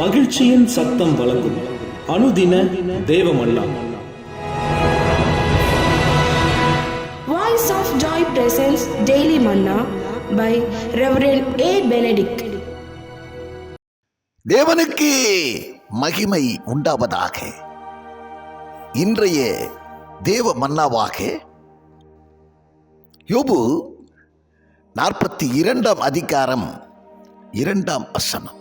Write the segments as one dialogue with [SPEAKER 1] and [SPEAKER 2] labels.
[SPEAKER 1] மகிழ்ச்சியின் சத்தம் வழங்கும் அனுதின தேவமன்னா
[SPEAKER 2] Voice of Joy presents Daily Manna by Reverend A. Benedict.
[SPEAKER 3] தேவனுக்கு மகிமை உண்டாவதாக இன்றைய தேவ மன்னாவாக யோபு நாற்பத்தி இரண்டாம் அதிகாரம் இரண்டாம் வசனம்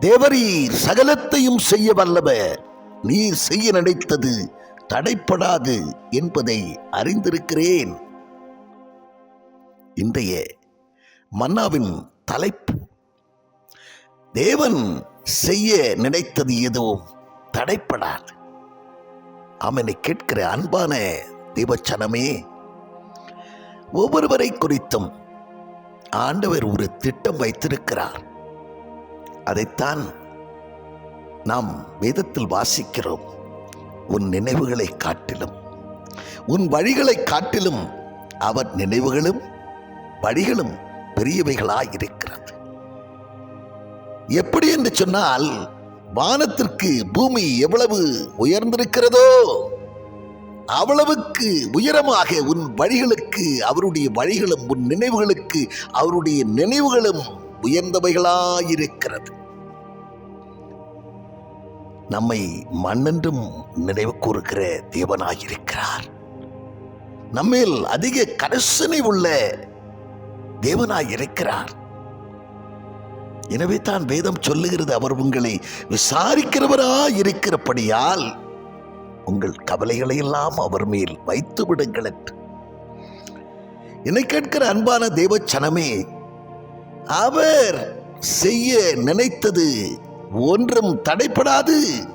[SPEAKER 3] தேவரீர் சகலத்தையும் செய்ய வல்லவர். நீர் செய்ய நினைத்தது தடைப்படாது என்பதை அறிந்திருக்கிறேன். இன்றைய மன்னாவின் தலைப்பு தேவன் செய்ய நினைத்தது எதுவும் தடைப்படாது. அவனை கேட்கிற அன்பான தேவச்சனமே ஒவ்வொருவரை குறித்தும் ஆண்டவர் ஒரு திட்டம் வைத்திருக்கிறார். அதைத்தான் நாம் வேதத்தில் வாசிக்கிறோம். உன் நினைவுகளை காட்டிலும் உன் வழிகளை காட்டிலும் அவர் நினைவுகளும் வழிகளும் பெரியவைகளாயிருக்கிறது. எப்படி என்று சொன்னால் வானத்திற்கு பூமி எவ்வளவு உயர்ந்திருக்கிறதோ அவ்வளவுக்கு உயரமாக உன் வழிகளுக்கு அவருடைய வழிகளும் உன் நினைவுகளுக்கு அவருடைய நினைவுகளும் உயர்ந்தவைகளாயிருக்கிறது. நம்மை மண்ணென்றும் நினைவு கூறுகிற தேவனாயிருக்கிறார். நம்மில் அதிக கரிசனை உள்ள தேவனாயிருக்கிறார். எனவே தான் வேதம் சொல்லுகிறது அவர் உங்களை விசாரிக்கிறவராயிருக்கிறபடியால் உங்கள் கவலைகளை எல்லாம் அவர் மேல் வைத்து விடுங்கள் என்று. என்னை கேட்கிற அன்பான தேவச்சனமே அவர் செய்ய நினைத்தது ஒன்றும் தடைப்படாது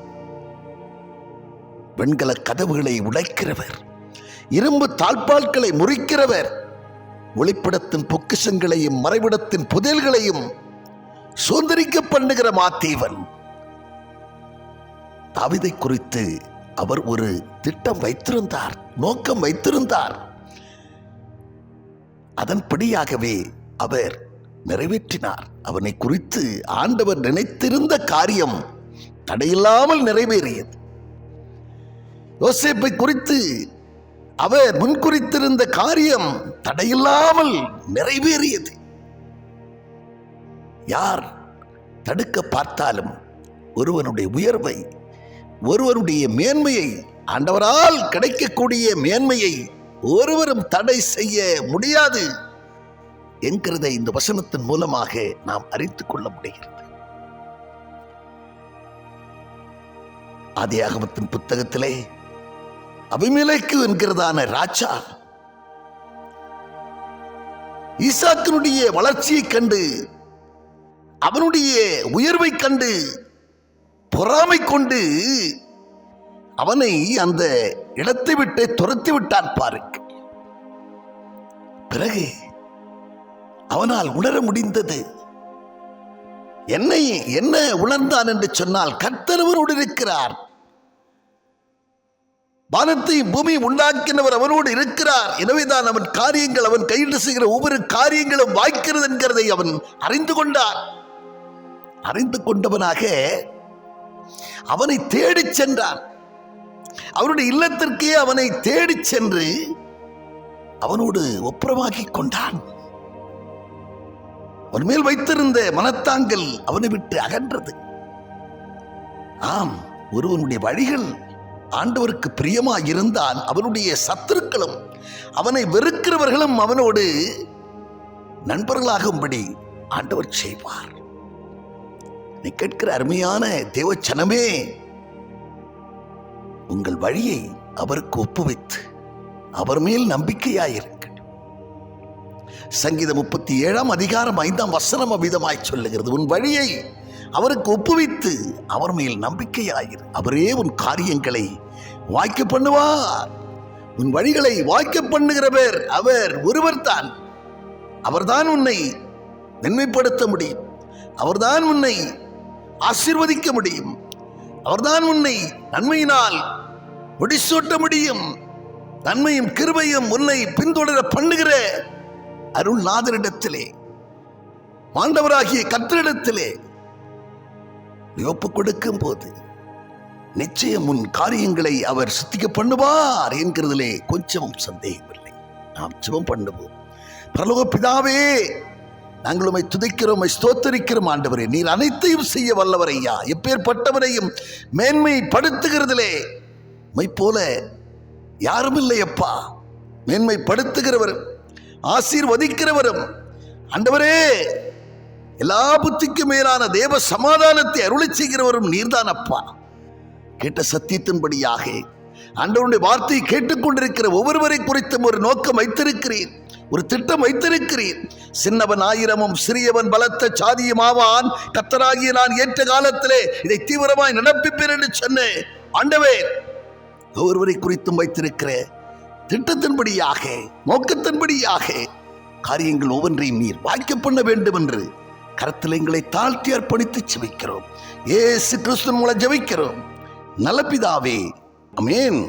[SPEAKER 3] வெண்கல கதவுகளை உடைக்கிறவர் இரும்பு தாழ்பால்களை முறிக்கிறவர் ஒளிப்படத்தின் பொக்கிஷங்களையும் மறைவிடத்தின் புதையல்களையும் சுதந்திரிக்க பண்ணுகிற மாத்தேவன். தாவிதை குறித்து அவர் ஒரு திட்டம் வைத்திருந்தார் நோக்கம் வைத்திருந்தார். அதன்படியாகவே அவர் நிறைவேற்றினார். அவனை குறித்து ஆண்டவர் நினைத்திருந்த காரியம் தடையில்லாமல் நிறைவேறியது. யோசேப்பை குறித்து அவர் முன்குறித்திருந்த காரியம் தடையில்லாமல் நிறைவேறியது. யார் தடுக்க பார்த்தாலும் ஒருவனுடைய உயர்வை ஒருவனுடைய மேன்மையை ஆண்டவரால் கிடைக்கக்கூடிய மேன்மையை ஒருவரும் தடை செய்ய முடியாது. என்கிறதை இந்த வசனத்தின் மூலமாக நாம் அறிந்து கொள்ள முடிகிறது. ஆதியாகமத்தின் புத்தகத்திலே அபிமேலைக்கு என்கிறதான ராஜா ஈசாக்கினுடைய வளர்ச்சியை கண்டு அவனுடைய உயர்வை கண்டு பொறாமை கொண்டு அவனை அந்த இடத்தை விட்டு துரத்தி விட்டான் பாருங்க பிறகு அவனால் உணர முடிந்தது. என்னை என்ன உணர்ந்தான் என்று சொன்னால் கர்த்தரவரோடு இருக்கிறார். வானத்தை பூமி உண்டாக்கினவர் அவனோடு இருக்கிறார். எனவேதான் அவன் காரியங்கள் அவன் கையில் செய்கிற ஒவ்வொரு காரியங்களும் வாய்க்கிறது என்கிறதை அவன் அறிந்து கொண்டான். அறிந்து கொண்டவனாக அவனை தேடிச் சென்றான். அவனுடைய இல்லத்திற்கே அவனை தேடிச் சென்று அவனோடு ஒப்புரமாக்கிக் கொண்டான். அவன் மேல் வைத்திருந்த மனத்தாங்கல் அவனை விட்டு அகன்றது. ஆம் ஒருவனுடைய வழிகள் ஆண்டவருக்கு பிரியமாயிருந்தால் அவனுடைய சத்துருக்களும் அவனை வெறுக்கிறவர்களும் அவனோடு நண்பர்களாகும்படி ஆண்டவர் செய்வார். நீ கேட்கிற அருமையான தேவச்சனமே உங்கள் வழியை அவருக்கு ஒப்புவித்து அவர் மேல் நம்பிக்கையாயிரு. சங்கீதம் முப்பத்தி ஏழாம் அதிகாரம் ஐந்தாம் வசனம் அவ்விதமாய் சொல்லுகிறது. உன் வழியை அவருக்கு ஒப்புவித்து அவர் மேல் நம்பிக்கையாயிரு. அவரே உன் காரியங்களை வாய்க்க பண்ணுவார். உன் வழிகளை வாய்க்க பண்ணுகிறவர் அவர் ஒருவர்தான் அவர்தான் உன்னை நன்மைப்படுத்த முடியும். அவர்தான் உன்னை ஆசீர்வதிக்க முடியும். அவர்தான் உன்னை நன்மையினால் முடிசூட்ட முடியும். நன்மையும் கிருபையும் உன்னை பின்தொடர பண்ணுகிற அருள்நாதரிடத்திலே மாண்டவராகிய கத்தரிடத்திலே நீ ஒப்பு கொடுக்கும் போது நிச்சயம் உன் காரியங்களை அவர் சித்திக்க பண்ணுவார் என்கிறதிலே கொஞ்சமும் சந்தேகமில்லை. நாம் சிவம் பண்ணுவோம். பரலோக பிதாவே நாங்கள் உமை துதிக்கிறோம் ஸ்தோத்தரிக்கிறோம் ஆண்டவரே. நீர் அனைத்தையும் செய்ய வல்லவர் ஐயா. எப்பேற்பட்டவரையும் மேன்மைப்படுத்துகிறதிலே மை போல யாரும் இல்லை அப்பா மேன்மைப்படுத்துகிறவரும் ஆசீர்வதிக்கிறவரும். அண்டவரே எல்லா புத்திக்கும் மேலான தேவ சமாதானத்தை அருளை செய்கிறவரும் நீர்தான் அப்பா. கேட்ட சத்தியத்தின்படியாக அண்டவனுடைய வார்த்தையை கேட்டுக்கொண்டிருக்கிற ஒவ்வொருவரை குறித்தும் ஒரு நோக்கம் வைத்திருக்கிறேன் ஒரு திட்டம் வைத்திருக்கிறேன் சின்னவன் ஆயிரமும் சிறியவன் பலத்த சாதியுமாவான் கத்தராகிய நான் ஏற்ற காலத்திலே இதை தீவிரமாய் நடப்பிப்பேன் என்று சொன்னேன். ஆண்டவே ஒவ்வொருவரை குறித்தும் வைத்திருக்கிறேன் திட்டத்தின்படியாக நோக்கத்தின்படியாக காரியங்கள் ஒவ்வொன்றையும் நீர் வாய்க்க பண்ண வேண்டும் என்று கருத்தில் எங்களை தாழ்த்தி அர்ப்பணித்து ஜெபிக்கிறோம் ஏசு கிறிஸ்து மூலம் ஜெபிக்கிறோம். நல்ல பிதாவே அமேன்